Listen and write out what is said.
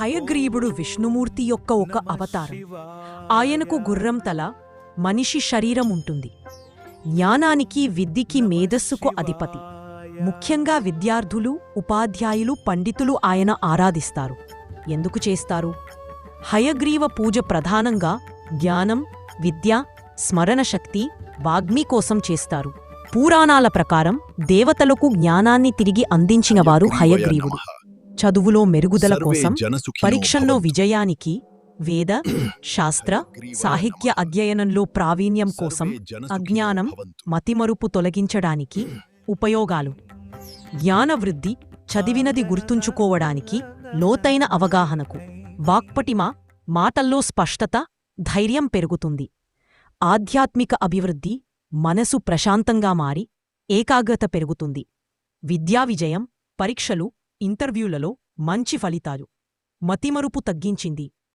హయగ్రీవుడు విష్ణుమూర్తి యొక్క ఒక అవతారం. ఆయనకు గుర్రం తల మనిషి శరీరం ఉంటుంది. జ్ఞానానికి విద్యకి మేధస్సుకు అధిపతి. ముఖ్యంగా విద్యార్థులు ఉపాధ్యాయులు పండితులు ఆయన ఆరాధిస్తారు. ఎందుకు చేస్తారు? హయగ్రీవ పూజ ప్రధానంగా జ్ఞానం విద్య స్మరణశక్తి వాగ్మీ కోసం చేస్తారు. పురాణాల ప్రకారం దేవతలకు జ్ఞానాన్ని తిరిగి అందించినవారు హయగ్రీవుడు చదువులో మెరుగుదల కోసం పరీక్షల్లో విజయానికి వేద శాస్త్ర సాహిత్య అధ్యయనంలో ప్రావీణ్యం కోసం అజ్ఞానం మతిమరుపు తొలగించడానికి ఉపయోగాలు. జ్ఞానవృద్ధి చదివినది గుర్తుంచుకోవడానికి లోతైన అవగాహనకు వాక్పటిమ మాటల్లో స్పష్టత ధైర్యం పెరుగుతుంది. ఆధ్యాత్మిక అభివృద్ధి మనసు ప్రశాంతంగా మారి ఏకాగ్రత పెరుగుతుంది. విద్యా విజయం పరీక్షలు ఇంటర్వ్యూలలో మంచి ఫలితాలు. మతిమరుపు తగ్గించింది.